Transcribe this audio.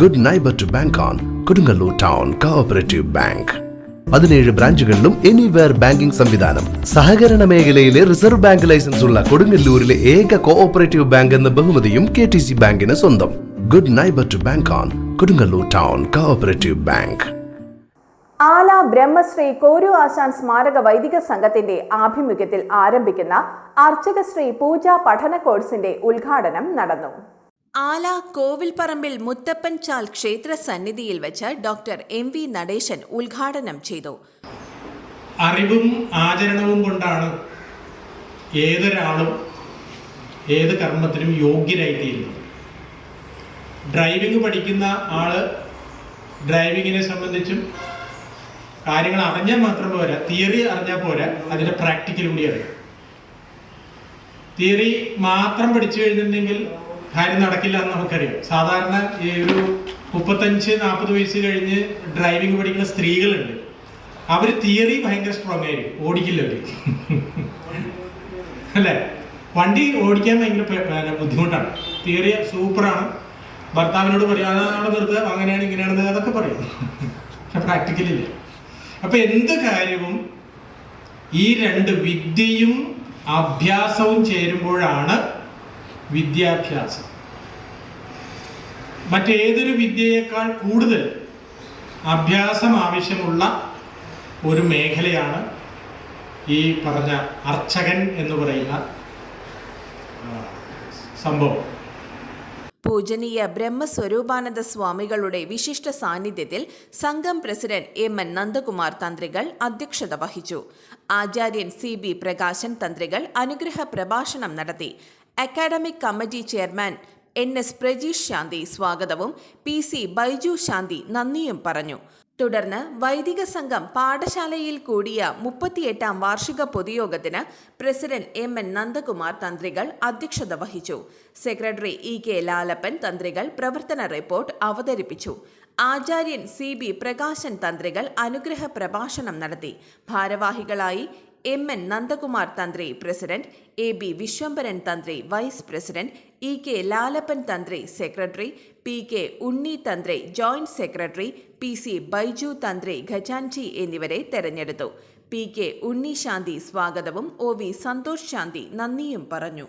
Good neighbour to bank on Kodungallur town cooperative bank പതിനേഴ് ബ്രാഞ്ചുകളിലും anywhere banking സംവിധാനം. സഹകരണ മേഖലയിലെ റിസർവ് ബാങ്ക് ലൈസൻസ് ഉള്ള കൊടുങ്ങല്ലൂരിലെ ഏക കോഓപ്പറേറ്റീവ് ബാങ്ക് എന്ന ബഹുമതിയും കെ ടി സി ബാങ്കിന് സ്വന്തം. Good neighbour to bank on Kodungallur town cooperative bank Ala Brahmashri Koru ആശാൻ സ്മാരക വൈദിക സംഘത്തിന്റെ ആഭിമുഖ്യത്തിൽ ആരംഭിക്കുന്ന അർച്ചകശ്രീ പൂജ പഠന കോഴ്സിന്റെ ഉദ്ഘാടനം നടന്നു. ആല കോവിൽപ്പറമ്പിൽ മുത്തപ്പൻ ചാൽ ക്ഷേത്ര സന്നിധിയിൽ വെച്ച് ഡോക്ടർ എം വി നടേശൻ ഉദ്ഘാടനം ചെയ്തു. അറിവും ആചരണവും കൊണ്ടാണ് ഏതൊരാളും ഏത് കർമ്മത്തിനും യോഗ്യരായിത്തീരുന്നത്. ഡ്രൈവിംഗ് പഠിക്കുന്ന ആൾ ഡ്രൈവിങ്ങിനെ സംബന്ധിച്ചും കാര്യങ്ങൾ അറിഞ്ഞാൽ മാത്രം പോരാ തിയറി അറിഞ്ഞാൽ പോരാ അതിന്റെ പ്രാക്ടിക്കൽ കൂടി അറിയാം. തിയറി മാത്രം പഠിച്ചു കഴിഞ്ഞിട്ടുണ്ടെങ്കിൽ കാര്യം നടക്കില്ല എന്ന് നമുക്കറിയാം. സാധാരണ ഈ ഒരു മുപ്പത്തഞ്ച് നാൽപ്പത് വയസ്സ് കഴിഞ്ഞ് ഡ്രൈവിംഗ് പഠിക്കുന്ന സ്ത്രീകളുണ്ട്. അവർ തിയറി ഭയങ്കര സ്ട്രോങ് ആയിരിക്കും. ഓടിക്കില്ല അവർ അല്ലേ? വണ്ടി ഓടിക്കാൻ ഭയങ്കര ബുദ്ധിമുട്ടാണ്. തിയറി സൂപ്പറാണ് ഭർത്താവിനോട് പറയും അതാണ് വെറുതെ അങ്ങനെയാണ് ഇങ്ങനെയാണ് അതൊക്കെ പറയും. പക്ഷെ പ്രാക്ടിക്കലില്ല അപ്പൊ എന്ത് കാര്യവും ഈ രണ്ട് വിദ്യയും അഭ്യാസവും ചേരുമ്പോഴാണ് വിദ്യാഭ്യാസം. മറ്റേതൊരു വിദ്യയേക്കാൾ കൂടുതൽ അഭ്യാസം ആവശ്യമുള്ള ഒരു മേഖലയാണ് ഈ പറഞ്ഞ അർച്ചകൻ എന്ന് പറയുന്ന സംഭവം. പൂജനീയ ബ്രഹ്മസ്വരൂപാനന്ദ സ്വാമികളുടെ വിശിഷ്ട സാന്നിധ്യത്തിൽ സംഘം പ്രസിഡന്റ് എം എൻ നന്ദകുമാർ തന്ത്രികൾ അധ്യക്ഷത വഹിച്ചു. ആചാര്യൻ സി ബി പ്രകാശൻ തന്ത്രികൾ അനുഗ്രഹ പ്രഭാഷണം നടത്തി. Academic committee chairman N S Prajeesh Shanthi സ്വാഗതവും പി സി ബൈജു ശാന്തി നന്ദിയും പറഞ്ഞു. തുടർന്ന് വൈദിക സംഘം പാഠശാലയിൽ കൂടിയ മുപ്പത്തിയെട്ടാം വാർഷിക പൊതുയോഗത്തിന് പ്രസിഡന്റ് എം എൻ നന്ദകുമാർ തന്ത്രികൾ അധ്യക്ഷത വഹിച്ചു. സെക്രട്ടറി ഇ കെ ലാലപ്പൻ തന്ത്രികൾ പ്രവർത്തന റിപ്പോർട്ട് അവതരിപ്പിച്ചു. ആചാര്യൻ സി ബി പ്രകാശൻ തന്ത്രികൾ അനുഗ്രഹ പ്രഭാഷണം നടത്തി. ഭാരവാഹികളായി എം എൻ നന്ദകുമാർ തന്ത്രി president A B Vishwambharan Thanthri vice president E K Lalappan Thanthri secretary P K Unni Thanthri joint secretary P C Baiju Thanthri ഖജാൻജി എന്നിവരെ തെരഞ്ഞെടുത്തു. പി കെ ഉണ്ണി ശാന്തി സ്വാഗതവും ഒ വി സന്തോഷ് ശാന്തി നന്ദിയും പറഞ്ഞു.